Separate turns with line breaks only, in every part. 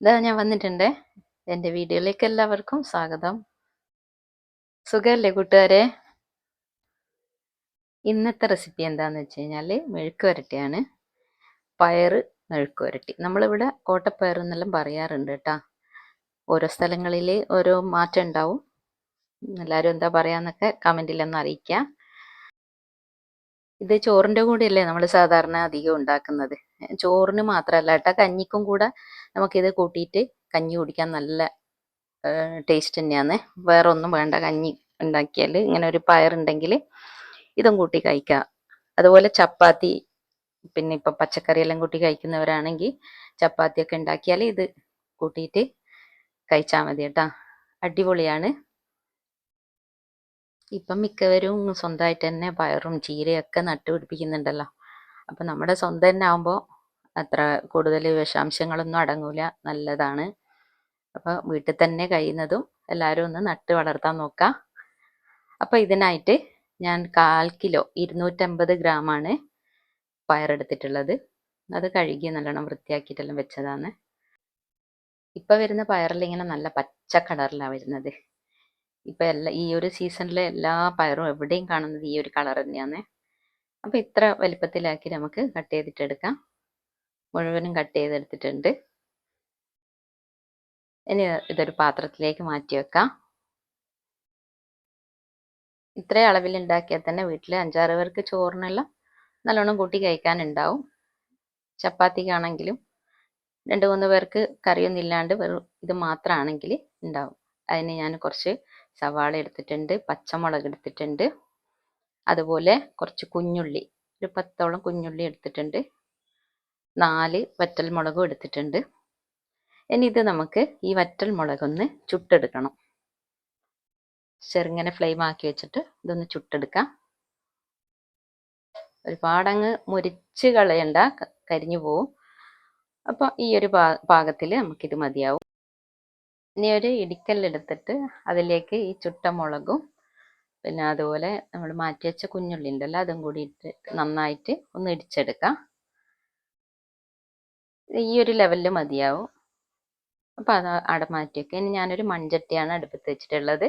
ഇതാ ഞാൻ വന്നിട്ടുണ്ട്. എന്റെ വീഡിയോയിലേക്ക് എല്ലാവർക്കും സ്വാഗതം. സുഖമല്ലേ കൂട്ടുകാരെ? ഇന്നത്തെ റെസിപ്പി എന്താണെന്ന് വെച്ച് കഴിഞ്ഞാൽ മെഴുക്ക് വരട്ടിയാണ്. പയറ് മെഴുക്ക് വരട്ടി. നമ്മളിവിടെ കോട്ടപ്പയർ എന്നെല്ലാം പറയാറുണ്ട് കേട്ടോ. ഓരോ സ്ഥലങ്ങളിൽ ഓരോ മാറ്റം ഉണ്ടാവും. എല്ലാവരും എന്താ പറയാന്നൊക്കെ കമന്റിലൊന്ന് അറിയിക്കാം ഇത് ചോറിന്റെ കൂടെയല്ലേ നമ്മൾ സാധാരണ അധികം ഉണ്ടാക്കുന്നത്? ചോറിന് മാത്രമല്ല കേട്ടോ. കഞ്ഞിക്കും കൂടെ നമുക്കിത് കൂട്ടിയിട്ട് കഞ്ഞി കുടിക്കാൻ നല്ല ടേസ്റ്റ് തന്നെയാണ്. വേറെ ഒന്നും വേണ്ട. കഞ്ഞി ഉണ്ടാക്കിയാൽ ഇങ്ങനെ ഒരു പയറുണ്ടെങ്കിൽ ഇതും കൂട്ടി കഴിക്കാം. അതുപോലെ ചപ്പാത്തി പിന്നെ ഇപ്പം പച്ചക്കറിയെല്ലാം കൂട്ടി കഴിക്കുന്നവരാണെങ്കിൽ ചപ്പാത്തിയൊക്കെ ഉണ്ടാക്കിയാൽ ഇത് കൂട്ടിയിട്ട് കഴിച്ചാൽ മതി കേട്ടോ. അടിപൊളിയാണ്. ഇപ്പം മിക്കവരും സ്വന്തമായിട്ട് തന്നെ പയറും ചീരയൊക്കെ നട്ടുപിടിപ്പിക്കുന്നുണ്ടല്ലോ. അപ്പം നമ്മുടെ സ്വന്തം തന്നെ ആകുമ്പോൾ അത്ര കൂടുതൽ വിഷാംശങ്ങളൊന്നും അടങ്ങൂല. നല്ലതാണ്. അപ്പോൾ വീട്ടിൽ തന്നെ കഴിയുന്നതും എല്ലാവരും ഒന്ന് നട്ട് വളർത്താൻ നോക്കാം. അപ്പോൾ ഇതിനായിട്ട് ഞാൻ കാൽ കിലോ ഇരുന്നൂറ്റമ്പത് ഗ്രാമാണ് പയറെടുത്തിട്ടുള്ളത്. അത് കഴുകി നല്ലോണം വൃത്തിയാക്കിയിട്ടെല്ലാം വെച്ചതാണ്. ഇപ്പോൾ വരുന്ന പയറിലിങ്ങനെ നല്ല പച്ച കളറിലാണ് വരുന്നത്. ഇപ്പം എല്ലാ ഈ ഒരു സീസണിലെ എല്ലാ പയറും എവിടെയും കാണുന്നത് ഈ ഒരു കളർ തന്നെയാണ്. അപ്പോൾ ഇത്ര വലിപ്പത്തിലാക്കി നമുക്ക് കട്ട് ചെയ്തിട്ടെടുക്കാം. മുഴുവനും കട്ട് ചെയ്തെടുത്തിട്ടുണ്ട്. ഇനി ഇതൊരു പാത്രത്തിലേക്ക് മാറ്റി വെക്കാം. ഇത്രയും അളവിൽ ഉണ്ടാക്കിയാൽ തന്നെ വീട്ടിൽ അഞ്ചാറ് പേർക്ക് ചോറിനെല്ലാം നല്ലോണം കൂട്ടി കഴിക്കാനുണ്ടാവും. ചപ്പാത്തിക്കാണെങ്കിലും രണ്ട് മൂന്ന് പേർക്ക് കറിയൊന്നും ഇല്ലാണ്ട് വെറും ഇത് മാത്രമാണെങ്കിൽ ഉണ്ടാവും. അതിന് ഞാൻ കുറച്ച് സവാള എടുത്തിട്ടുണ്ട് പച്ചമുളക് എടുത്തിട്ടുണ്ട്. അതുപോലെ കുറച്ച് കുഞ്ഞുള്ളി ഒരു പത്തോളം കുഞ്ഞുള്ളി എടുത്തിട്ടുണ്ട്. നാല് വറ്റൽ മുളകും എടുത്തിട്ടുണ്ട്. ഇനി ഇത് നമുക്ക് ഈ വറ്റൽ മുളകൊന്ന് ചുട്ടെടുക്കണം. ചെറുങ്ങനെ ഫ്ലെയിം ആക്കി വെച്ചിട്ട് ഇതൊന്ന് ചുട്ടെടുക്കാം. ഒരുപാടങ്ങ് മുരിച്ച് കളയണ്ട കരിഞ്ഞു പോവും. അപ്പോൾ ഈ ഒരു പാകത്തിൽ നമുക്കിത് മതിയാവും. ഇനി ഒരു ഇടിക്കല്ലെടുത്തിട്ട് അതിലേക്ക് ഈ ചുട്ട മുളകും പിന്നെ അതുപോലെ നമ്മൾ മാറ്റി വെച്ച കുഞ്ഞുള്ളി ഉണ്ടല്ലോ അതും കൂടി ഇട്ട് നന്നായിട്ട് ഒന്ന് ഇടിച്ചെടുക്കാം. ഈ ഒരു ലെവലിൽ മതിയാവും. അപ്പോൾ അത് അവിടെ മാറ്റി വെക്കുക ഇനി ഞാനൊരു മൺചട്ടിയാണ് അടുപ്പത്ത് വെച്ചിട്ടുള്ളത്.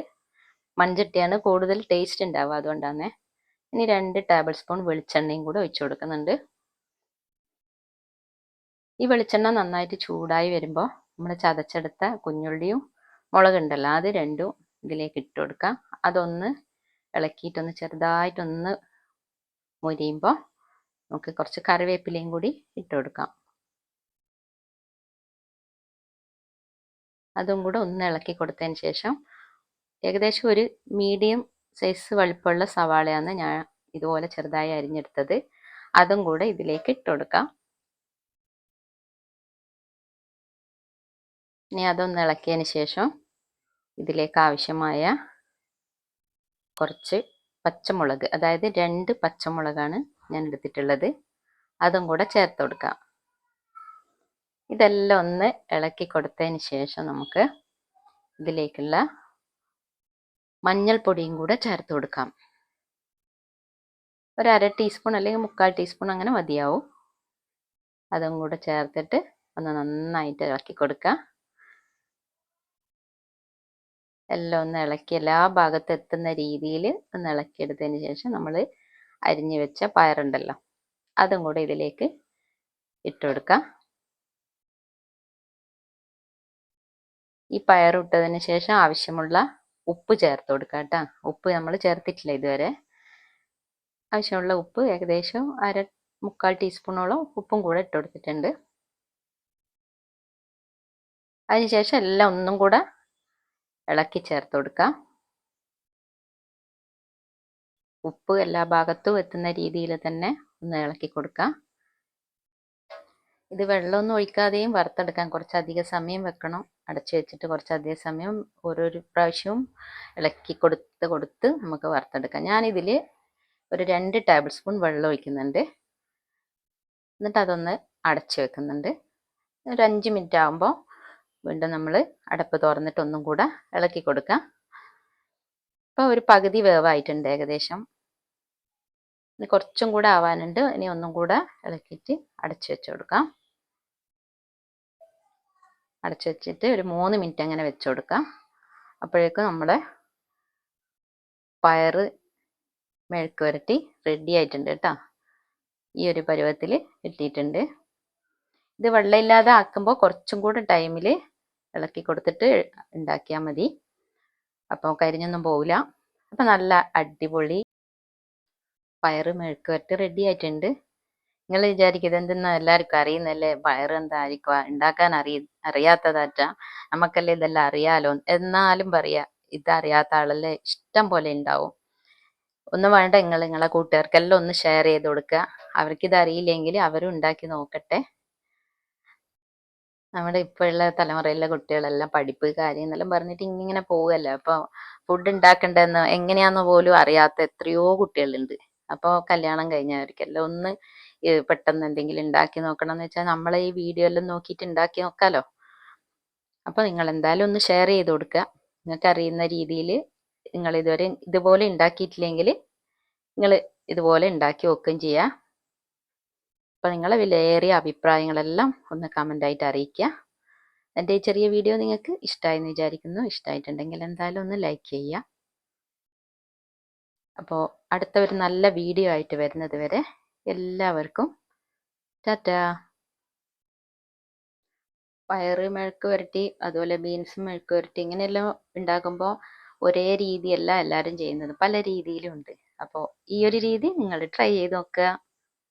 മൺചട്ടിയാണ് കൂടുതൽ ടേസ്റ്റ് ഉണ്ടാവുക അതുകൊണ്ടാണ് ഇനി രണ്ട് ടേബിൾ സ്പൂൺ വെളിച്ചെണ്ണയും കൂടെ ഒഴിച്ചു കൊടുക്കുന്നുണ്ട്. ഈ വെളിച്ചെണ്ണ നന്നായിട്ട് ചൂടായി വരുമ്പോൾ നമ്മൾ ചതച്ചെടുത്ത കുഞ്ഞുള്ളിയും മുളകുണ്ടല്ലോ അത് രണ്ടും ഇതിലേക്ക് ഇട്ട് കൊടുക്കാം. അതൊന്ന് ഇളക്കിയിട്ടൊന്ന് ചെറുതായിട്ടൊന്ന് മുരിയുമ്പോൾ നമുക്ക് കുറച്ച് കറിവേപ്പിലയും കൂടി ഇട്ട് കൊടുക്കാം. അതും കൂടെ ഒന്ന് ഇളക്കി കൊടുത്തതിന് ശേഷം ഏകദേശം ഒരു മീഡിയം സൈസ് വലുപ്പമുള്ള സവാളയാണ് ഞാൻ ഇതുപോലെ ചെറുതായി അരിഞ്ഞെടുത്തത്. അതും കൂടെ ഇതിലേക്ക് ഇട്ട് കൊടുക്കാം. ഇനി അതൊന്ന് ഇളക്കിയതിന് ശേഷം ഇതിലേക്ക് ആവശ്യമായ കുറച്ച് പച്ചമുളക് അതായത് രണ്ട് പച്ചമുളകാണ് ഞാൻ എടുത്തിട്ടുള്ളത്. അതും കൂടെ ചേർത്ത് കൊടുക്കാം. ഇതെല്ലാം ഒന്ന് ഇളക്കി കൊടുത്തതിന് ശേഷം നമുക്ക് ഇതിലേക്കുള്ള മഞ്ഞൾപ്പൊടിയും കൂടെ ചേർത്ത് കൊടുക്കാം. ഒരു അര ടീസ്പൂൺ അല്ലെങ്കിൽ മുക്കാൽ ടീസ്പൂൺ അങ്ങനെ മതിയാവും. അതും കൂടെ ചേർത്തിട്ട് ഒന്ന് നന്നായിട്ട് ഇളക്കി കൊടുക്കുക എല്ലാം ഒന്ന് ഇളക്കി എല്ലാ ഭാഗത്തും എത്തുന്ന രീതിയിൽ ഒന്ന് ഇളക്കിയെടുത്തതിന് ശേഷം നമ്മൾ അരിഞ്ഞു വെച്ച പയറുണ്ടല്ലോ അതും കൂടെ ഇതിലേക്ക് ഇട്ട് കൊടുക്കാം. ഈ പയറിട്ടതിന് ശേഷം ആവശ്യമുള്ള ഉപ്പ് ചേർത്ത് കൊടുക്കുക കേട്ടോ. ഉപ്പ് നമ്മൾ ചേർത്തിട്ടില്ല ഇതുവരെ. ആവശ്യമുള്ള ഉപ്പ് ഏകദേശം അര മുക്കാൽ ടീസ്പൂണോളം ഉപ്പും കൂടെ ഇട്ട് കൊടുത്തിട്ടുണ്ട്. അതിനുശേഷം എല്ലാം ഒന്നും കൂടെ ഇളക്കി ചേർത്ത് കൊടുക്കാം. ഉപ്പ് എല്ലാ ഭാഗത്തും എത്തുന്ന രീതിയിൽ തന്നെ ഒന്ന് ഇളക്കി കൊടുക്കാം. ഇത് വെള്ളമൊന്നും ഒഴിക്കാതെയും വറുത്തെടുക്കാൻ കുറച്ചധികം സമയം വെക്കണം. അടച്ചു വെച്ചിട്ട് കുറച്ചധികം സമയം ഓരോരു പ്രാവശ്യവും ഇളക്കി കൊടുത്ത് കൊടുത്ത് നമുക്ക് വറുത്തെടുക്കാം. ഞാനിതിൽ ഒരു രണ്ട് ടേബിൾ സ്പൂൺ വെള്ളം ഒഴിക്കുന്നുണ്ട്. എന്നിട്ട് അതൊന്ന് അടച്ചു വെക്കുന്നുണ്ട്. ഒരു അഞ്ച് മിനിറ്റ് ആകുമ്പോൾ വീണ്ടും നമ്മൾ അടപ്പ് തുറന്നിട്ട് ഒന്നും കൂടെ ഇളക്കി കൊടുക്കാം. ഇപ്പോൾ ഒരു പകുതി വേവായിട്ടുണ്ട് ഏകദേശം. ഇനി കുറച്ചും കൂടെ ആവാനുണ്ട്. ഇനി ഒന്നും കൂടെ ഇളക്കിയിട്ട് അടച്ചു വെച്ച് കൊടുക്കാം. അടച്ചു വെച്ചിട്ട് ഒരു മൂന്ന് മിനിറ്റ് അങ്ങനെ വെച്ച് കൊടുക്കാം. അപ്പോഴേക്കും നമ്മുടെ പയറ് മെഴുക്ക് വരട്ടി റെഡി ആയിട്ടുണ്ട് കേട്ടോ. ഈ ഒരു പരുവത്തിൽ കിട്ടിയിട്ടുണ്ട്. ഇത് വെള്ളമില്ലാതെ ആക്കുമ്പോൾ കുറച്ചും കൂടെ ടൈമിൽ ഇളക്കി കൊടുത്തിട്ട് ഉണ്ടാക്കിയാൽ മതി. അപ്പോൾ കരിഞ്ഞൊന്നും പോവില്ല. അപ്പം നല്ല അടിപൊളി പയറ് മെഴുക്ക് വരട്ടി റെഡി ആയിട്ടുണ്ട്. നിങ്ങൾ വിചാരിക്കും ഇതെന്തെന്ന് എല്ലാവർക്കും അറിയുന്നല്ലേ? പയറ് എന്തായിരിക്കും? ഉണ്ടാക്കാൻ അറിയ അറിയാത്തതാറ്റാ. നമുക്കല്ലേ ഇതെല്ലാം അറിയാലോ? എന്നാലും പറയാ ഇതറിയാത്ത ആളല്ലേ ഇഷ്ടം പോലെ ഉണ്ടാവും ഒന്നും വേണ്ട നിങ്ങൾ നിങ്ങളെ കൂട്ടുകാർക്കെല്ലാം ഒന്ന് ഷെയർ ചെയ്ത് കൊടുക്കുക അവർക്ക് ഇത് അറിയില്ലെങ്കിൽ അവരും ഉണ്ടാക്കി നോക്കട്ടെ. നമ്മുടെ ഇപ്പോഴുള്ള തലമുറയിലെ കുട്ടികളെല്ലാം പഠിപ്പ് കാര്യം എന്നെല്ലാം പറഞ്ഞിട്ട് ഇങ്ങനെ പോവുകയല്ലേ അപ്പൊ ഫുഡ് ഉണ്ടാക്കണ്ടെന്ന് എങ്ങനെയാന്ന് പോലും അറിയാത്ത എത്രയോ കുട്ടികളുണ്ട്. അപ്പോൾ കല്യാണം കഴിഞ്ഞവർക്കെല്ലാം ഒന്ന് പെട്ടെന്ന് എന്തെങ്കിലും ഉണ്ടാക്കി നോക്കണം എന്ന് വെച്ചാൽ നമ്മളെ ഈ വീഡിയോ എല്ലാം നോക്കിയിട്ട് ഉണ്ടാക്കി നോക്കാലോ? അപ്പോൾ നിങ്ങൾ എന്തായാലും ഒന്ന് ഷെയർ ചെയ്ത് കൊടുക്കുക നിങ്ങൾക്ക് അറിയുന്ന രീതിയിൽ നിങ്ങൾ ഇതുവരെ ഇതുപോലെ ഉണ്ടാക്കിയിട്ടില്ലെങ്കിൽ നിങ്ങൾ ഇതുപോലെ ഉണ്ടാക്കി വെക്കുകയും ചെയ്യുക അപ്പോൾ നിങ്ങളെ വിലയേറിയ അഭിപ്രായങ്ങളെല്ലാം ഒന്ന് കമന്റായിട്ട് അറിയിക്കുക. എന്റെ ഈ ചെറിയ വീഡിയോ നിങ്ങൾക്ക് ഇഷ്ടമായെന്ന് വിചാരിക്കുന്നു. ഇഷ്ടമായിട്ടുണ്ടെങ്കിൽ എന്തായാലും ഒന്ന് ലൈക്ക് ചെയ്യുക. അപ്പോൾ അടുത്ത ഒരു നല്ല വീഡിയോ ആയിട്ട് വരുന്നത് വരെ എല്ലാവർക്കും ടാറ്റാ. പയറ് മെഴുക്ക് പുരട്ടി അതുപോലെ ബീൻസ് മെഴുക്ക് പുരട്ടി ഇങ്ങനെയെല്ലാം ഉണ്ടാക്കുമ്പോൾ ഒരേ രീതിയല്ല എല്ലാവരും ചെയ്യുന്നത്. പല രീതിയിലും ഉണ്ട്. അപ്പോൾ ഈ ഒരു രീതി നിങ്ങൾ ട്രൈ ചെയ്ത് നോക്കുക.